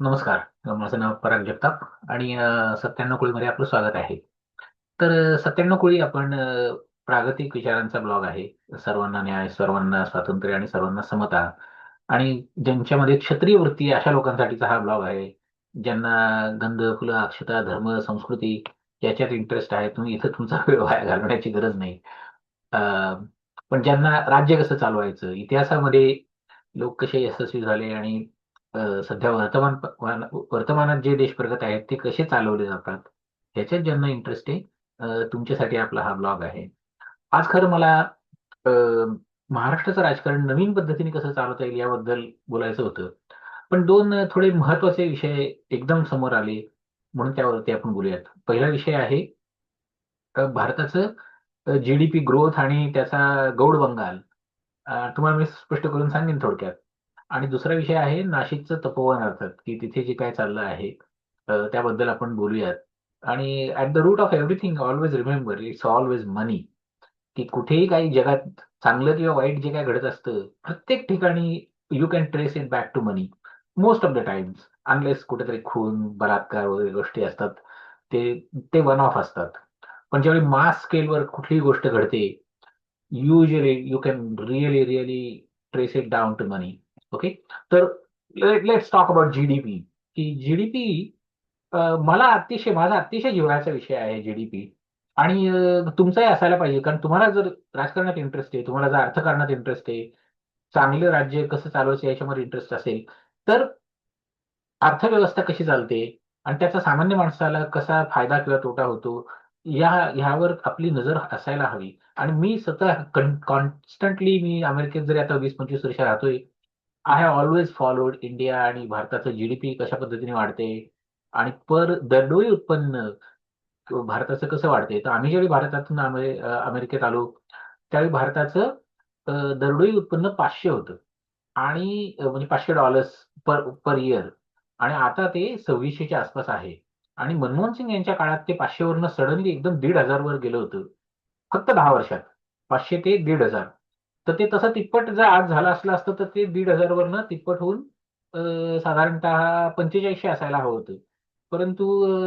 नमस्कार. माझं नाव पराग जगताप आणि सत्त्याण्णव कोळीमध्ये आपलं स्वागत आहे. तर सत्त्याण्णव कोळी आपण प्रागतिक विचारांचा ब्लॉग आहे. सर्वांना न्याय सर्वांना स्वातंत्र्य आणि सर्वांना समता आणि ज्यांच्यामध्ये क्षत्रिय वृत्ती अशा लोकांसाठीचा हा ब्लॉग आहे. ज्यांना गंध फुलं अक्षता धर्म संस्कृती याच्यात इंटरेस्ट आहे तुम्ही इथं तुमचा वेळ वाया घालवण्याची गरज नाही. पण ज्यांना राज्य कसं चालवायचं इतिहासामध्ये लोक कसे यशस्वी झाले आणि सध्या वर्तमान वर्तमानात जे देश प्रगत आहेत ते कसे चालवले जातात ह्याच्यात ज्यांना इंटरेस्ट आहे तुमच्यासाठी आपला हा ब्लॉग आहे. आज खरं मला महाराष्ट्राचं राजकारण नवीन पद्धतीने कसं चालवता येईल याबद्दल बोलायचं होतं. पण दोन थोडे महत्त्वाचे विषय एकदम समोर आले म्हणून त्यावरती आपण बोलूयात. पहिला विषय आहे भारताचं जीडीपी ग्रोथ आणि त्याचा गौड बंगाल. तुम्हाला मी स्पष्ट करून सांगेन थोडक्यात. आणि दुसरा विषय आहे नाशिकचं तपोवन अर्थात की तिथे जे काय चाललं आहे त्याबद्दल आपण बोलूयात. आणि at the root of everything always remember it's always money की कुठेही काही जगात चांगलं किंवा वाईट जे काय घडत असतं प्रत्येक ठिकाणी you can trace it back to money most of the times unless कुठेतरी खून बलात्कार वगैरे गोष्टी असतात ते ते वन ऑफ असतात. पण ज्यावेळी मास स्केलवर कुठलीही गोष्ट घडते usually you can really really trace it down to money okay तर लेट्स टॉक अबाउट जीडीपी की जीडीपी मला अतिशय माझा अतिशय जिव्हाळ्याचा विषय आहे जीडीपी आणि तुमचाही असायला पाहिजे. कारण तुम्हाला जर राजकारणात इंटरेस्ट आहे तुम्हाला जर अर्थकारणात इंटरेस्ट आहे चांगलं राज्य कसं चालवायचं याच्यामध्ये इंटरेस्ट असेल तर अर्थव्यवस्था कशी चालते आणि त्याचा सामान्य माणसाला कसा फायदा किंवा तोटा होतो या ह्यावर आपली नजर असायला हवी. आणि मी स्वतः कॉन्स्टंटली मी अमेरिकेत जरी आता वीस पंचवीस वर्ष राहतोय I have always followed India आणि भारताचं जीडीपी कशा पद्धतीने वाढते? आणि पर दरडोई उत्पन्न भारताचं कसं वाढते? तर आम्ही ज्यावेळी भारतातून अमेरिकेत आलो त्यावेळी भारताचं दरडोई उत्पन्न पाचशे होतं. आणि म्हणजे पाचशे डॉलर्स पर पर इयर आणि आता ते सव्वीसशेच्या आसपास आहे. आणि मनमोहन सिंग यांच्या काळात ते पाचशेवरनं सडनली एकदम दीड हजार वर गेलं होतं. फक्त दहा वर्षात. पाचशे ते दीड हजार. तर ते तसं तिप्पट जर आज झालं असलं असतं तर ते दीड हजार वरनं तिप्पट होऊन साधारणतः पंचेचाळीसशे असायला हवं होतं. परंतु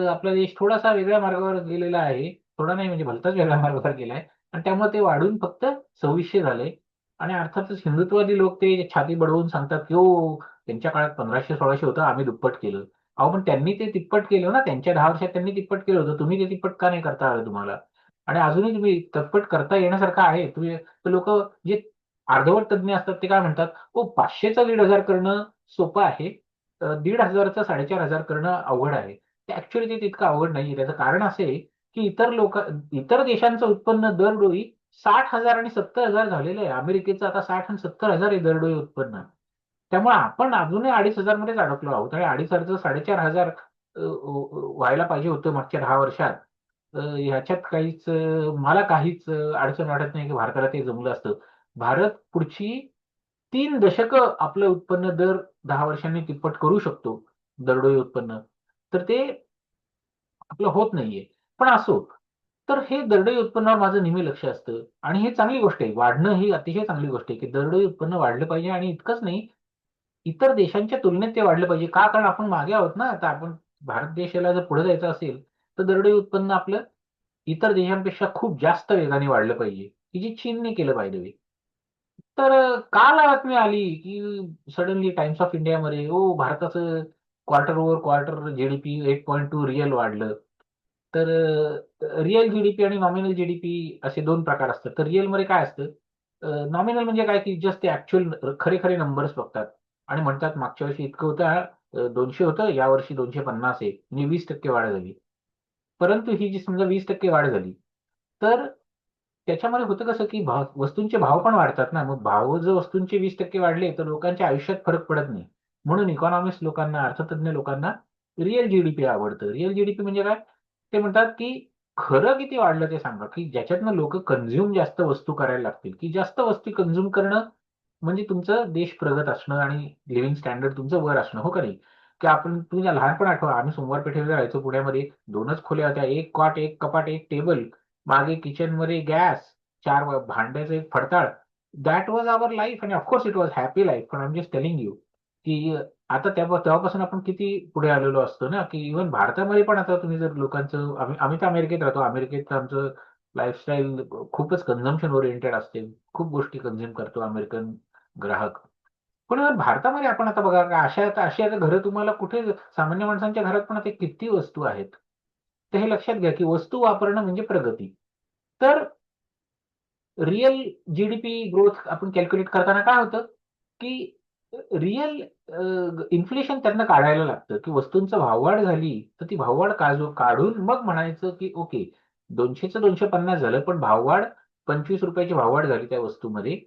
आपला देश थोडासा वेगळ्या मार्गावर गेलेला आहे. थोडा नाही म्हणजे भलताच वेगळ्या मार्गावर गेलाय. आणि त्यामुळे ते वाढून फक्त सव्वीसशे झाले आणि अर्थातच हिंदुत्वादी लोक ते छाती बडवून सांगतात की हो त्यांच्या काळात पंधराशे सोळाशे होतं आम्ही दुप्पट केलं. अहो पण त्यांनी ते तिप्पट केलं ना त्यांच्या दहा वर्षात त्यांनी तिप्पट केलं होतं. तुम्ही ते तिप्पट का नाही करता आलं तुम्हाला? आणि अजूनही तुम्ही तप्पट करता येण्यासारखं आहे. तुम्ही लोक जे अर्धवट तज्ज्ञ असतात ते काय म्हणतात? हो पाचशेचा दीड हजार करणं सोपं आहे. दीड हजारचा साडेचार हजार करणं अवघड आहे. ते ऍक्च्युअली ते तितकं अवघड नाही त्याचं कारण असे की इतर लोक इतर देशांचं उत्पन्न दरडोई साठ हजार आणि सत्तर हजार झालेलं आहे. अमेरिकेचं आता साठ आणि सत्तर हजार आहे दरडोई उत्पन्न त्यामुळे आपण अजूनही अडीच हजार मध्येच अडकलो आहोत. आणि अडीच हजारचं साडेचार हजार व्हायला पाहिजे होतं मागच्या दहा वर्षात. ह्याच्यात काहीच मला काहीच अडचण वाटत नाही की भारताला ते जमलं असतं. भारत पुढची तीन दशक आपलं उत्पन्न दर दहा वर्षांनी तिप्पट करू शकतो दरडोई उत्पन्न. तर ते आपलं होत नाहीये. पण असो तर हे दरडोई उत्पन्नावर माझं नेहमी लक्ष असतं. आणि हे चांगली गोष्ट आहे. वाढणं ही अतिशय चांगली गोष्ट आहे की दरडोई उत्पन्न वाढलं पाहिजे आणि इतकंच नाही इतर देशांच्या तुलनेत ते वाढलं पाहिजे. का? कारण आपण मागे आहोत ना. आता आपण भारत देशाला जर पुढे जायचं असेल तर दरडोई उत्पन्न आपलं इतर देशांपेक्षा खूप जास्त वेगाने वाढलं पाहिजे. की जे चीनने केलं पाहिजे तर काल बातमी आली? की सडनली टाइम्स ऑफ इंडियामध्ये ओ भारताचं quarter over quarter GDP eight point two real वाढलं. तर रिअल जीडीपी आणि नॉमिनल जीडीपी असे दोन प्रकार असतात. तर रिअलमध्ये काय असतं? नॉमिनल म्हणजे काय? की जस्ट ते ऍक्च्युअल खरे खरे नंबर्स बघतात. आणि म्हणतात मागच्या वर्षी इतकं होतं दोनशे होतं या वर्षी दोनशे पन्नास आहे. म्हणजे वीस टक्के वाढ झाली. परंतु ही जी समजा वीस टक्के वाढ झाली तर त्याच्यामध्ये होतं कसं की भाव वस्तूंचे भाव पण वाढतात ना. मग भाव जर वस्तूंचे वीस टक्के वाढले तर लोकांच्या आयुष्यात फरक पडत नाही. म्हणून इकॉनॉमिस्ट लोकांना अर्थतज्ञ लोकांना रिअल जीडीपी आवडतं. रिअल जीडीपी म्हणजे काय? ते म्हणतात की खरं किती वाढलं ते सांगा. की ज्याच्यातनं लोक कन्झ्युम जास्त वस्तू करायला लागतील. की जास्त वस्तू कन्झ्युम करणं म्हणजे तुमचं देश प्रगत असणं आणि लिव्हिंग स्टँडर्ड तुमचं वर असणं. हो का नाही? की आपण तुम्ही लहानपण आठवा आम्ही सोमवार पेठेवर जायचो पुण्यामध्ये दोनच खोल्या होत्या. एक कॉट एक कपाट एक टेबल मागे किचनमध्ये गॅस चार भांड्याचं एक फडताळ. दॅट वॉज आवर लाईफ आणि of course it was happy life पण आम जस्ट टेलिंग यू की आता तेव्हापासून आपण किती पुढे आलेलो असतो ना की इव्हन भारतामध्ये पण आता तुम्ही जर लोकांचं आम्ही तर अमेरिकेत राहतो. अमेरिकेत आमचं लाईफस्टाईल खूपच कन्झम्पन ओरिएंटेड असते. खूप गोष्टी कन्झ्युम करतो अमेरिकन ग्राहक. पण भारतामध्ये आपण आता बघा का अशा अशी आता घरं तुम्हाला कुठे सामान्य माणसांच्या घरात पण आता किती वस्तू आहेत. तर हे लक्षात घ्या की वस्तू वापरणं म्हणजे प्रगती. तर रिअल जीडीपी ग्रोथ आपण कॅल्क्युलेट करताना काय होतं? की रिअल इन्फ्लेशन त्यांना काढायला लागतं. की वस्तूंचं भाववाढ झाली तर ती भाववाढ काढून मग म्हणायचं की ओके दोनशेचं दोनशे पन्नास झालं पण भाववाढ पंचवीस रुपयाची भाववाढ झाली त्या वस्तूमध्ये.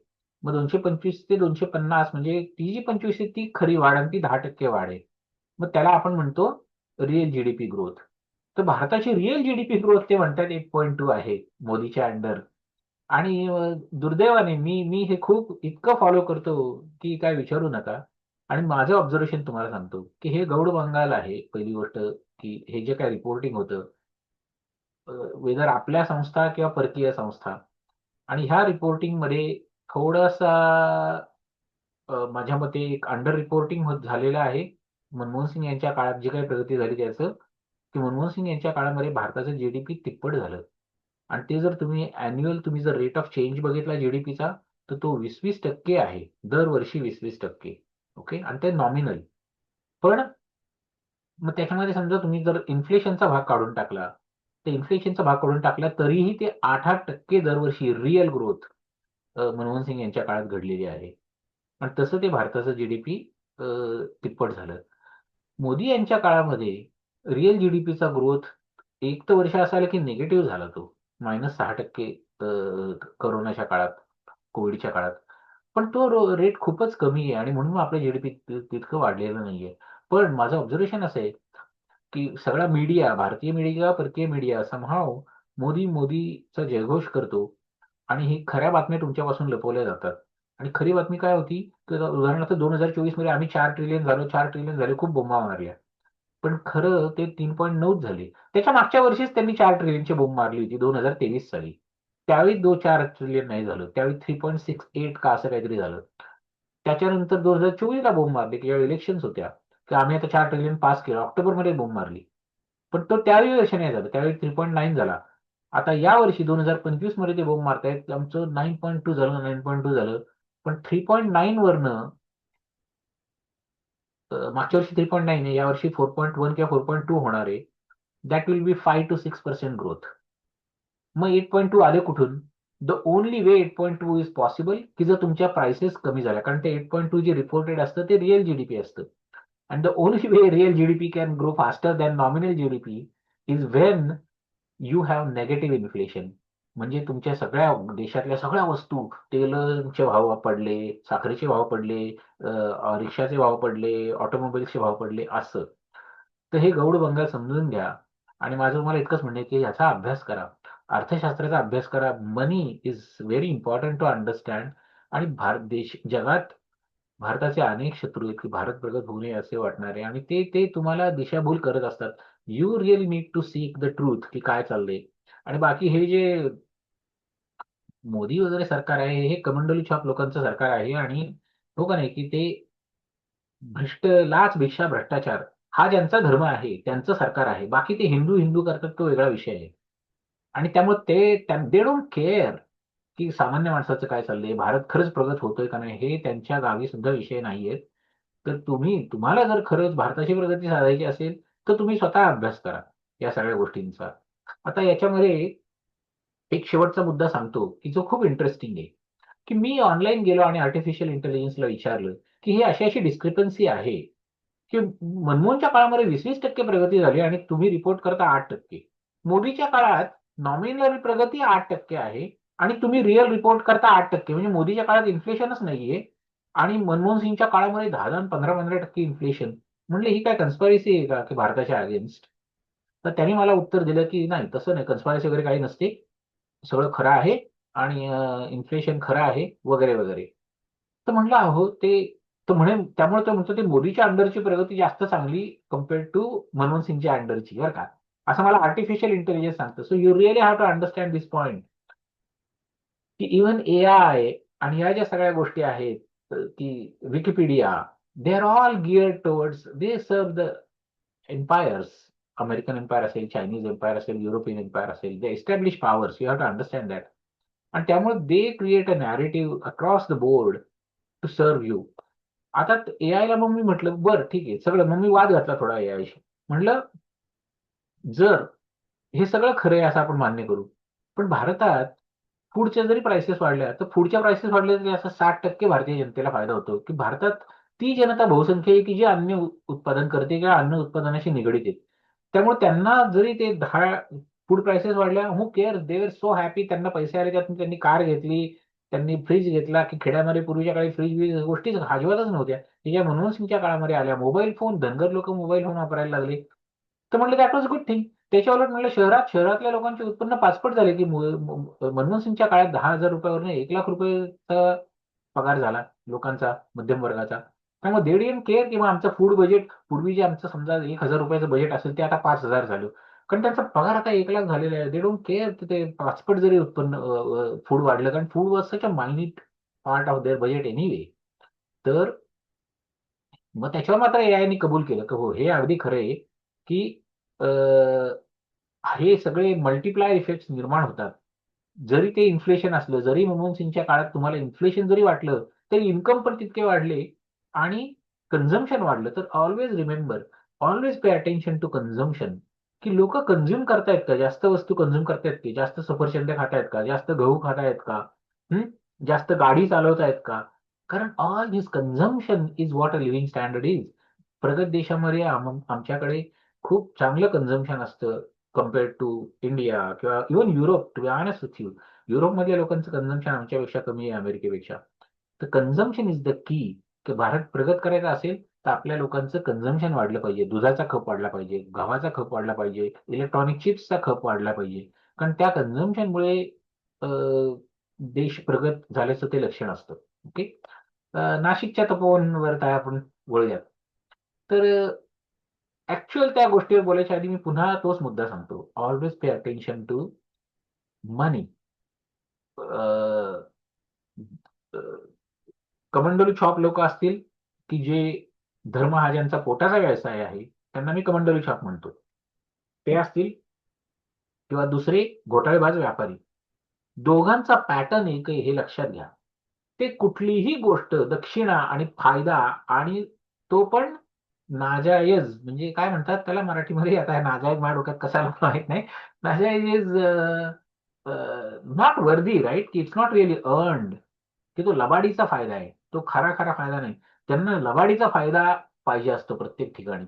मग दोनशे पंचवीस ते दोनशे पन्नास म्हणजे ती जी पंचवीस आहे ती खरी वाढ आणि ती दहा टक्के वाढ आहे. मग त्याला आपण म्हणतो रिअल जीडीपी ग्रोथ तर भारताची रिअल जीडीपी ग्रोथ ते म्हणतात एट पॉईंट टू आहे मोदीच्या अंडर आणि दुर्दैवाने मी मी हे खूप इतकं फॉलो करतो की काय विचारू नका. आणि माझं ऑब्झर्वेशन तुम्हाला सांगतो की हे गौड बंगाल आहे पहिली गोष्ट की हे जे काय रिपोर्टिंग होतं वेदर आपल्या संस्था किंवा परकीय संस्था. आणि ह्या रिपोर्टिंगमध्ये थोडासा माझ्या मते एक अंडर रिपोर्टिंग होत झालेलं आहे. मनमोहन सिंग यांच्या काळात जी काही प्रगती झाली त्याचं की मनमोहन सिंग यांच्या काळामध्ये भारताचं जीडीपी तिप्पट झालं. आणि ते जर तुम्ही अॅन्युअल तुम्ही जर रेट ऑफ चेंज बघितला जीडीपीचा तर तो वीस वीस टक्के आहे. दरवर्षी वीस वीस टक्के. ओके आणि ते नॉमिनल पण मग त्याच्यामध्ये समजा तुम्ही जर इन्फ्लेशनचा भाग काढून टाकला तर इन्फ्लेशनचा भाग काढून टाकला तरीही ते आठ आठ टक्के दरवर्षी रिअल ग्रोथ मनमोहन सिंग यांच्या काळात घडलेली आहे. आणि तसं ते भारताचं जीडीपी तिप्पट झालं. मोदी यांच्या काळामध्ये रिअल जीडीपीचा ग्रोथ एक तर वर्ष असायला की निगेटिव्ह झाला तो. मायनस सहा टक्के करोनाच्या काळात कोविडच्या काळात. पण तो रेट खूपच कमी आहे आणि म्हणून आपलं जीडीपी तितकं वाढलेलं नाहीये. पण माझं ऑब्झर्वेशन असं आहे की सगळा मीडिया भारतीय मीडिया परकीय मीडिया समहाव मोदी मोदीचा जयघोष करतो आणि ही खऱ्या बातम्या तुमच्यापासून लपवल्या जातात. आणि खरी बातमी काय होती? की उदाहरणार्थ दोन हजार चोवीसमध्ये आम्ही चार ट्रिलियन झालो चार ट्रिलियन झाले खूप बोंबा मारल्या पण खरं ते तीन पॉईंट नऊच झाले. त्याच्या मागच्या वर्षीच त्यांनी चार ट्रिलियनची बोंब मारली होती दोन हजार तेवीस साली. त्यावेळी दोन चार ट्रिलियन नाही झालं. त्यावेळी थ्री पॉईंट सिक्स एट का असं काहीतरी झालं. त्याच्यानंतर दोन हजार चोवीसला बोंब मारली की ज्यावेळी इलेक्शन होत्या. की आम्ही आता चार ट्रिलियन पास केलं. ऑक्टोबरमध्ये बोंब मारली. पण तो त्यावेळी वर्ष नाही झालं. त्यावेळी थ्री पॉईंट नाईन झाला. आता या वर्षी दोन हजार पंचवीसमध्ये ते बोंब मारतायत. आमचं नाईन पॉईंट टू झालं नाईन पॉईंट टू झालं. पण थ्री पॉईंट नाईन वरनं मागच्या वर्षी थ्री पॉईंट नाईन आहे यावर्षी फोर पॉईंट वन किंवा फोर पॉईंट टू होणार आहे. That will be five to six percent growth मग एट पॉईंट टू आले कुठून? The only way eight point two is possible की जर तुमच्या प्राइसेस कमी झाल्या कारण ते एट पॉईंट टू जे रिपोर्टेड असतं ते रिअल जीडीपी असतं. And the only way real GDP can grow faster than nominal GDP is when you have negative inflation म्हणजे तुमच्या सगळ्या देशातल्या सगळ्या वस्तू तेलचे भाव पडले साखरेचे भाव पडले रिक्षाचे भाव पडले ऑटोमोबाईलचे भाव पडले असं. तर हे गौड बंगाल समजून घ्या. आणि माझं तुम्हाला इतकंच म्हणणे की याचा अभ्यास करा. अर्थशास्त्राचा अभ्यास करा. Money is very important to understand आणि भारत देश जगात भारताचे अनेक शत्रू आहेत की भारत प्रगत होऊ नये असे वाटणारे. आणि ते ते तुम्हाला दिशाभूल करत असतात. You really need to seek the truth की काय चाललंय. आणि बाकी हे जे मोदी वगैरे सरकार आहे हे कमंडोली छाप लोकांचं सरकार आहे आणि हो का नाही की ते भ्रष्ट लाच भिक्षा भ्रष्टाचार हा ज्यांचा धर्म आहे त्यांचं सरकार आहे बाकी ते हिंदू हिंदू करतात तो वेगळा विषय आहे. आणि त्यामुळे ते दे डोंट केअर की सामान्य माणसाचं काय चाललंय भारत खरंच प्रगत होतोय का नाही हे त्यांच्या गावी सुद्धा विषय नाहीयेत. तर तुम्ही तुम्हाला जर खरंच भारताची प्रगती साधायची असेल तर तुम्ही स्वतः अभ्यास करा या सगळ्या गोष्टींचा. आता याच्यामध्ये एक शेवटचा मुद्दा सांगतो की जो खूप इंटरेस्टिंग आहे की मी ऑनलाईन गेलो आणि आर्टिफिशियल इंटेलिजन्सला विचारलं की ही अशी अशी डिस्क्रिपन्सी आहे की मनमोहनच्या काळामध्ये वीस वीस टक्के प्रगती झाली आणि तुम्ही रिपोर्ट करता आठ टक्के. मोदीच्या काळात नॉमिनल प्रगती आठ टक्के आहे आणि तुम्ही रिअल रिपोर्ट करता आठ टक्के. म्हणजे मोदीच्या काळात इन्फ्लेशनच नाहीये आणि मनमोहन सिंगच्या काळामध्ये दहा दहा पंधरा पंधरा टक्के इन्फ्लेशन म्हणले ही काय कन्स्पायरेसी आहे का की भारताच्या अगेन्स्ट तर त्यांनी मला उत्तर दिलं की नाही तसं नाही कन्स्पायरेसी वगैरे काही नसते. सगळं खरं आहे आणि इन्फ्लेशन खरं आहे वगैरे वगैरे. तर म्हणलं अहो ते तर म्हणे त्यामुळे तो म्हणतो ते मोदीच्या अंडरची प्रगती जास्त चांगली कम्पेअर्ड टू मनमोहन सिंगच्या अंडरची बरं का? असं मला आर्टिफिशियल इंटेलिजन्स सांगतं. So you really have to understand this point की इव्हन ए आय आणि या ज्या सगळ्या गोष्टी आहेत की Wikipedia they are all gear towards they serve the empires American empire असेल चायनीज एम्पायर असेल युरोपियन एम्पायर असेल they establish powers you have to understand that आणि त्यामुळे they create a narrative across the board to serve you आता एआयला मग मी म्हटलं बरं ठीक आहे सगळं मग मी वाद घातला थोडा ए आयशी म्हटलं जर हे सगळं खरं आहे असं आपण मान्य करू पण भारतात फूडच्या जरी प्राइसेस वाढल्या तर फूडच्या प्राइसेस वाढल्या तरी असं साठ टक्के भारतीय जनतेला फायदा होतो की भारतात ती जनता बहुसंख्य आहे की जी अन्न उत्पादन करते किंवा अन्न उत्पादनाशी निगडीत आहे. त्यामुळे त्यांना जरी ते दहा फूड प्राइसेस वाढल्या who care they're so happy त्यांना पैसे आले त्यातून त्यांनी कार घेतली त्यांनी फ्रीज घेतला की खेड्यामध्ये पूर्वीच्या काळी फ्रीज बीज गोष्टी हाजवतच नव्हत्या. त्याच्या मनमोहन सिंगच्या काळामध्ये आल्या. मोबाईल फोन धनगर लोक मोबाईल फोन वापरायला लागले. तर म्हटलं दॅट वॉज गुड थिंग त्याच्या उलट म्हणलं शहरात शहरातल्या लोकांचे उत्पन्न पाचपट झाले की मनमोहन सिंगच्या काळात दहा हजार रुपयावरून एक लाख रुपयाचा पगार झाला लोकांचा मध्यम वर्गाचा. मग देड इन केअर किंवा आमचं फूड बजेट पूर्वी जे आमचं समजा एक हजार रुपयाचं बजेट असेल ते आता पाच हजार झालं. कारण त्यांचा पगार आता एक लाख झालेला आहे. दे डोंट केअर ते पाचपट जरी उत्पन्न फूड वाढलं कारण food was such a minute part of their budget anyway तर मग त्याच्यावर मात्र एआयने कबूल केलं की हो हे अगदी खरं आहे की हे सगळे मल्टिप्लाय इफेक्ट निर्माण होतात. जरी ते इन्फ्लेशन असलं जरी मनमोहन सिंगच्या काळात तुम्हाला इन्फ्लेशन जरी वाटलं तरी इन्कम पण तितके वाढले आणि कन्झम्पशन वाढलं तर always remember always pay attention to consumption की लोक कन्झ्युम करतायत का? जास्त वस्तू कन्झ्युम करतायत की? जास्त सफरचंद खातायत का? जास्त गहू खातायत का? जास्त गाडी चालवतायत का? कारण all this consumption is what a living standard is प्रगत देशामध्ये आमच्याकडे खूप चांगलं कन्झम्पशन असतं कम्पेअर्ड टू इंडिया किंवा even Europe to be you युरोपमधल्या लोकांचं कन्झम्पशन आमच्यापेक्षा कमी आहे अमेरिकेपेक्षा. तर कन्झम्पशन इज द की की भारत प्रगत करायचा असेल तर आपल्या लोकांचं कन्झम्पशन वाढलं पाहिजे. दुधाचा खप वाढला पाहिजे. गव्हाचा खप वाढला पाहिजे. इलेक्ट्रॉनिक चिप्सचा खप वाढला पाहिजे. कारण त्या कन्झम्पशनमुळे देश प्रगत झाल्याचं ते लक्षण असतं. ओके? नाशिकच्या तपोवनवर काय आपण वळूयात. तर ऍक्च्युअल त्या गोष्टीवर बोलायच्या आधी मी पुन्हा तोच मुद्दा सांगतो. Always pay attention to money कमंडलू छॉप लोक असतील की जे धर्म हा ज्यांचा पोटाचा व्यवसाय आहे त्यांना मी कमंडलू छॉप म्हणतो. ते असतील किंवा दुसरे घोटाळेबाज व्यापारी. दोघांचा पॅटर्न एक हे लक्षात घ्या. ते कुठलीही गोष्ट दक्षिणा आणि फायदा आणि तो पण नाजायज म्हणजे काय म्हणतात त्याला मराठीमध्ये आता नाजायज माझ्या डोक्यात कसा माहीत नाही. नाजायज इज नॉट वर्दी राईट की इट्स नॉट रिअली अर्न्ड की तो लबाडीचा फायदा आहे. तो खरा खरा फायदा नाही. त्यांना लबाडीचा फायदा पाहिजे असतो प्रत्येक ठिकाणी.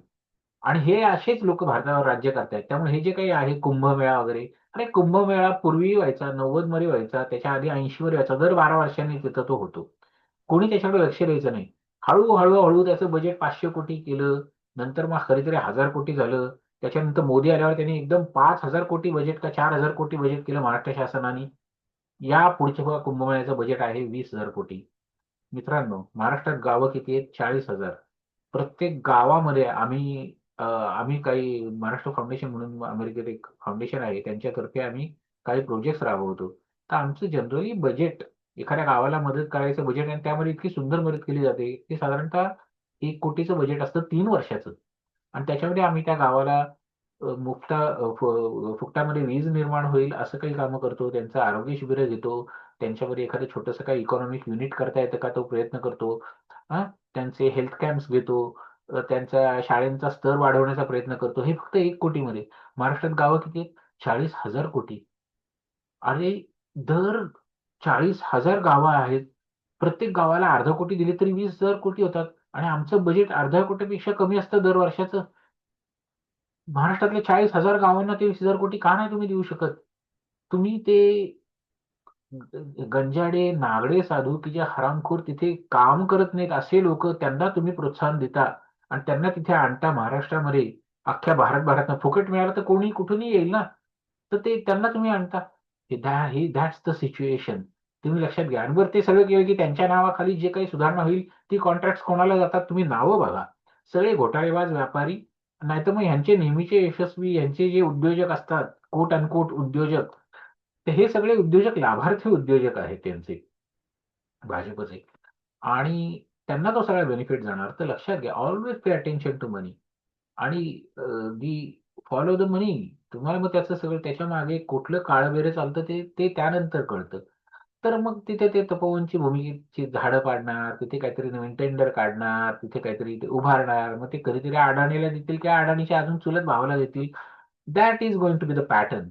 आणि हे असेच लोक भारतावर राज्य करतायत. त्यामुळे हे जे काही आहे कुंभमेळा वगैरे अरे कुंभमेळा पूर्वी व्हायचा नव्वदमध्ये व्हायचा त्याच्या आधी ऐंशी वर व्हायचा दर बारा वर्षांनी तिथं तो होतो. कोणी त्याच्याकडे लक्ष द्यायचं नाही. हळूहळू हळू त्याचं बजेट पाचशे कोटी केलं नंतर मग खरीतरी हजार कोटी झालं. त्याच्यानंतर मोदी आल्यावर त्यांनी एकदम पाच हजार कोटी बजेट का चार हजार कोटी बजेट केलं महाराष्ट्र शासनाने. या पुढच्या कुंभमेळ्याचं बजेट आहे वीस हजार कोटी. मित्रांनो महाराष्ट्रात गावं किती आहेत? चाळीस हजार. प्रत्येक गावामध्ये आम्ही आम्ही काही महाराष्ट्र फाउंडेशन म्हणून अमेरिकेत एक फाउंडेशन आहे. त्यांच्यातर्फे आम्ही काही प्रोजेक्ट राबवतो. तर आमचं जनरली बजेट एखाद्या गावाला मदत करायचं बजेट आणि त्यामध्ये इतकी सुंदर मदत केली जाते की साधारणतः एक कोटीचं बजेट असतं तीन वर्षाचं. आणि त्याच्यामध्ये आम्ही त्या गावाला मुक्ता फुकटामध्ये वीज निर्माण होईल असं काही कामं करतो त्यांचं आरोग्य शिबिर घेतो त्यांच्यामध्ये एखादं छोटंसं काही इकॉनॉमिक युनिट करता येतं का तो प्रयत्न करतो हा त्यांचे हेल्थ कॅम्प्स घेतो त्यांचा शाळेंचा स्तर वाढवण्याचा प्रयत्न करतो हे फक्त एक कोटीमध्ये. महाराष्ट्रात गावं किती चाळीस हजार कोटी. अरे दर चाळीस हजार गावं आहेत प्रत्येक गावाला अर्धा कोटी दिले तरी वीस हजार कोटी होतात. आणि आमचं बजेट अर्ध्या कोटीपेक्षा कमी असतं दर वर्षाचं महाराष्ट्रातल्या चाळीस हजार गावांना ते वीस हजार कोटी का नाही तुम्ही देऊ शकत? तुम्ही ते गंजाडे नागडे साधू की जे हरामखोर तिथे काम करत नाहीत असे लोक त्यांना तुम्ही प्रोत्साहन देता आणि त्यांना तिथे आणता महाराष्ट्रामध्ये. अख्ख्या भारत भारतनं फुकट मिळालं तर कोणी कुठूनही येईल ना? तर ते त्यांना तुम्ही आणता. हे दॅट्स द सिच्युएशन तुम्ही लक्षात घ्या. आणि बरं ते सगळं केलं की त्यांच्या नावाखाली जे काही सुधारणा होईल ती कॉन्ट्रॅक्ट कोणाला जातात तुम्ही नावं बघा. सगळे घोटाळेबाज व्यापारी नाहीतर मग यांचे नेहमीचे यशस्वी यांचे जे उद्योजक असतात कोट अनकोट उद्योजक तर हे सगळे उद्योजक लाभार्थी उद्योजक आहेत त्यांचे भाजपचे. आणि त्यांना तो सगळा बेनिफिट जाणार. तर लक्षात घ्या always pay attention to money आणि दी फॉलो द मनी तुम्हाला मग त्याचं सगळं त्याच्यामागे कुठलं काळबेरे चालतं ते ते त्यानंतर कळतं. तर मग तिथे ते तपोवनची भूमीची झाडं पाडणार तिथे काहीतरी नवीन टेंडर काढणार तिथे काहीतरी ते उभारणार मग ते कधीतरी अडाणीला देतील किंवा अडाणीच्या अजून चुलत भावाला देतील? That is going to be the pattern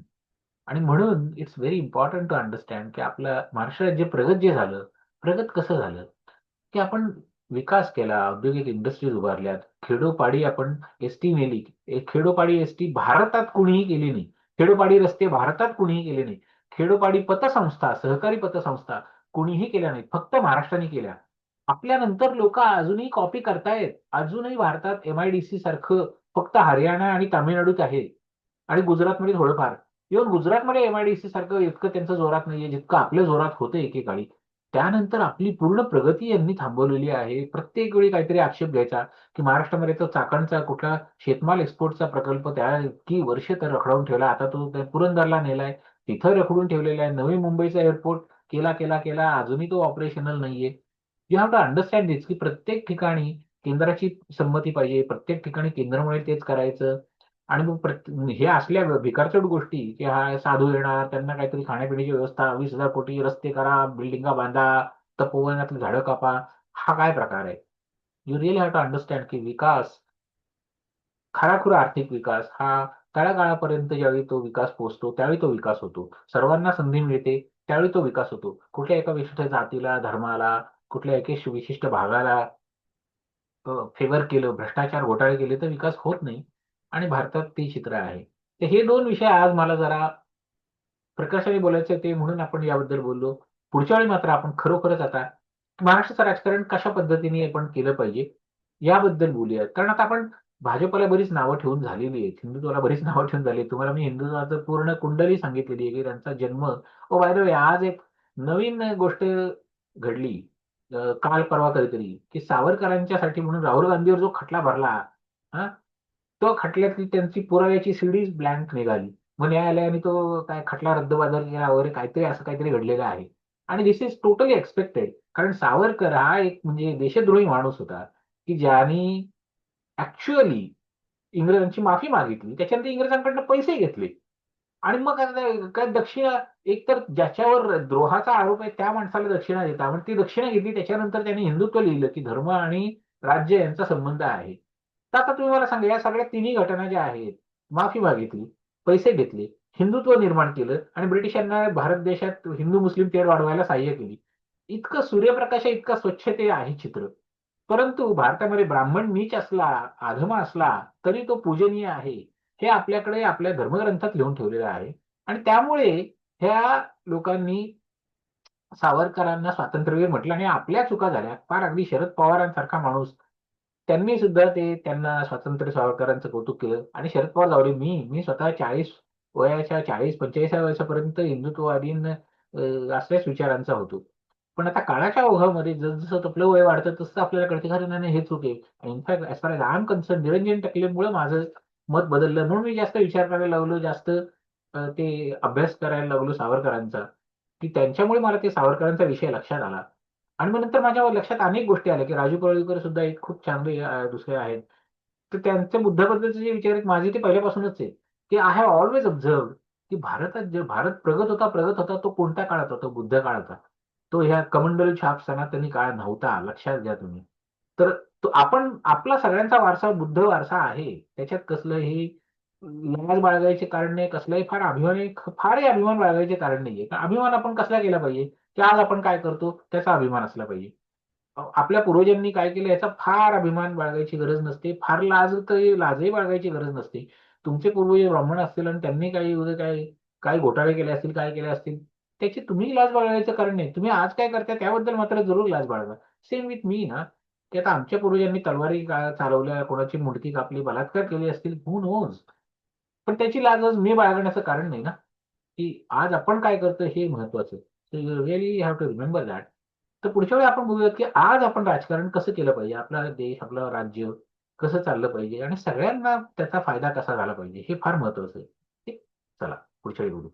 आणि म्हणून it's very important to understand की आपलं महाराष्ट्र राज्य प्रगत जे झालं प्रगत कसं झालं? की आपण विकास केला औद्योगिक इंडस्ट्रीज उभारल्यात. खेडोपाडी आपण एस टी नेली खेडोपाडी एस टी भारतात कुणीही केली नाही. खेडोपाडी रस्ते भारतात कुणीही केले नाही. खेडोपाडी पतसंस्था सहकारी पतसंस्था कुणीही केल्या नाहीत फक्त महाराष्ट्राने केल्या. आपल्यानंतर लोक अजूनही कॉपी करतायत. अजूनही भारतात एमआयडीसी सारखं फक्त हरियाणा आणि तामिळनाडूत आहे. आणि गुजरातमध्ये थोडंफार. इव्हन गुजरातमध्ये एमआयडीसी सारखं इतकं त्यांचं जोरात नाहीये जितकं आपल्या जोरात होतं एकेकाळी. त्यानंतर आपली पूर्ण प्रगती यांनी थांबवलेली आहे. प्रत्येक वेळी काहीतरी आक्षेप घ्यायचा की महाराष्ट्रामध्ये तर चाकणचा कुठला शेतमाल एक्सपोर्टचा प्रकल्प त्या की वर्ष तर रखडवून ठेवला. आता तो पुरंदरला नेलाय. तिथं रखडून ठेवलेला आहे. नवी मुंबईचा एअरपोर्ट केला केला केला. अजूनही तो ऑपरेशनल नाहीये. You have to understand this की प्रत्येक ठिकाणी केंद्राची संमती पाहिजे. प्रत्येक ठिकाणी केंद्रामुळे तेच करायचं. आणि मग हे असल्या भिकारचोट गोष्टी की हा साधू येणार त्यांना काहीतरी खाण्यापिण्याची व्यवस्था वीस हजार कोटी रस्ते करा बिल्डिंगा बांधा तपोवनातली झाडं कापा. हा काय प्रकार आहे? You really have to understand की विकास खराखुरा आर्थिक विकास हा तळागाळापर्यंत ज्यावेळी तो विकास पोहोचतो त्यावेळी तो विकास होतो. सर्वांना संधी मिळते त्यावेळी तो विकास होतो. कुठल्या एका विशिष्ट जातीला धर्माला कुठल्या एका विशिष्ट भागाला फेवर केलं भ्रष्टाचार घोटाळे केले तर विकास होत नाही. आणि भारतात ते चित्र आहे. तर हे दोन विषय आज मला जरा प्रकाशाने बोलायचे ते म्हणून आपण याबद्दल बोललो. पुढच्या वेळी मात्र आपण खरोखरच आता महाराष्ट्राचं राजकारण कशा पद्धतीने आपण केलं पाहिजे याबद्दल बोलूयात. कारण आता आपण भाजपला बरीच नावं ठेवून झालेली आहेत. हिंदुत्वाला बरीच नावं ठेवून झाली तुम्हाला मी हिंदुत्वाचं पूर्ण कुंडली सांगितलेली आहे की त्यांचा जन्म ओ बाय आज एक नवीन गोष्ट घडली. काल परवा कधीतरी की सावरकरांच्यासाठी म्हणून राहुल गांधीवर जो खटला भरला हा तो खटल्यातली त्यांची पुराव्याची सीडीज ब्लँक निघाली. मग न्यायालयाने तो काय खटला रद्दबादल केला वगैरे काहीतरी असं काहीतरी घडलेलं आहे. आणि दिस इज टोटली एक्सपेक्टेड कारण सावरकर हा एक म्हणजे देशद्रोही माणूस होता की ज्यांनी ऍक्च्युअली इंग्रजांची माफी मागितली. त्याच्यानंतर इंग्रजांकडनं पैसे घेतले. आणि मग काय दक्षिणा एकतर ज्याच्यावर द्रोहाचा आरोप आहे त्या माणसाला दक्षिणा देता म्हणजे ती दक्षिणा घेतली त्याच्यानंतर त्यांनी हिंदुत्व लिहिलं की धर्म आणि राज्य यांचा संबंध आहे. तर आता तुम्ही मला सांगा या सगळ्या तिन्ही घटना ज्या आहेत माफी मागितली पैसे घेतले हिंदुत्व निर्माण केलं आणि ब्रिटिशांना भारत देशात हिंदू मुस्लिम तेढ वाढवायला सहाय्य केली. इतकं सूर्यप्रकाश इतका स्वच्छ ते आहे चित्र. परंतु भारतामध्ये ब्राह्मण नीच असला आधम असला तरी तो पूजनीय आहे. हे आपल्याकडे आपल्या धर्मग्रंथात लिहून ठेवलेलं आहे. आणि त्यामुळे ह्या लोकांनी सावरकरांना स्वातंत्र्यवीर म्हटलं आणि आपल्या चुका झाल्या. फार अगदी शरद पवारांसारखा माणूस त्यांनी सुद्धा ते त्यांना स्वातंत्र्य सावरकरांचं कौतुक केलं. आणि शरद पवार जावले मी मी स्वतः चाळीस वयाच्या चाळीस पंचेचाळीस वयापर्यंत हिंदुत्ववादीन असल्याच विचारांचा होतो. पण आता काळाच्या ओघामध्ये जसं आपलं वय वाढतं तसं आपल्याला कळते खरं नाही हे चुके in fact as far as I am concern Niranjan टकलेमुळे माझं मत बदललं. म्हणून मी जास्त विचार करायला लागलो जास्त ते अभ्यास करायला लागलो सावरकरांचा की त्यांच्यामुळे मला ते सावरकरांचा विषय लक्षात आला. आणि मग नंतर माझ्या लक्षात अनेक गोष्टी आल्या की राजू पळळीकर सुद्धा एक खूप चांगले दुसरे आहेत. तर त्यांच्या मुद्द्याबद्दलचे जे विचार आहेत माझे ते पहिल्यापासूनच आहे की आय हॅव ऑलवेज ऑब्झर्व की भारतात जे भारत प्रगत होता प्रगत होता तो कोणत्या काळात होता? बुद्ध काळाचा तो ह्या कमंडल छाप सनातनी काळ नव्हता लक्षात घ्या तुम्ही. तर तो आपण आपला सगळ्यांचा वारसा बुद्ध वारसा आहे. त्याच्यात कसलं हे लाज बाळगायचे कारण नाही कसलंही फार अभिमान फारही अभिमान बाळगायचे कारण नाहीये. अभिमान आपण कसला केला पाहिजे? की आज आपण काय करतो? त्याचा अभिमान असला पाहिजे. आपल्या पूर्वजांनी काय केलं? याचा फार अभिमान बाळगायची गरज नसते. फार लाज तर लाजही बाळगायची गरज नसते. तुमचे पूर्वज ब्राह्मण असतील आणि त्यांनी काही काय काही घोटाळे केले असतील काय केले असतील? त्याची तुम्ही लाज बाळगायचं कारण नाही तुम्ही आज काय करता त्याबद्दल मात्र जरूर लाज बाळगा सेम विथ मी ना. की आता आमच्या पूर्वजांनी तलवारी चालवल्या कोणाची मुडकी कापली बलात्कार केले असतील हू नोज पण त्याची लाज आज मी बाळगण्याचं कारण नाही ना. की आज आपण काय करतो हे महत्वाचं. You really have to remember that तर पुढच्या वेळी आपण बघूयात की आज आपण राजकारण कसं केलं पाहिजे? आपला देश आपलं राज्य कसं चाललं पाहिजे? आणि सगळ्यांना त्याचा फायदा कसा झाला पाहिजे? हे फार महत्वाचं आहे. चला पुढच्या वेळी बोलू.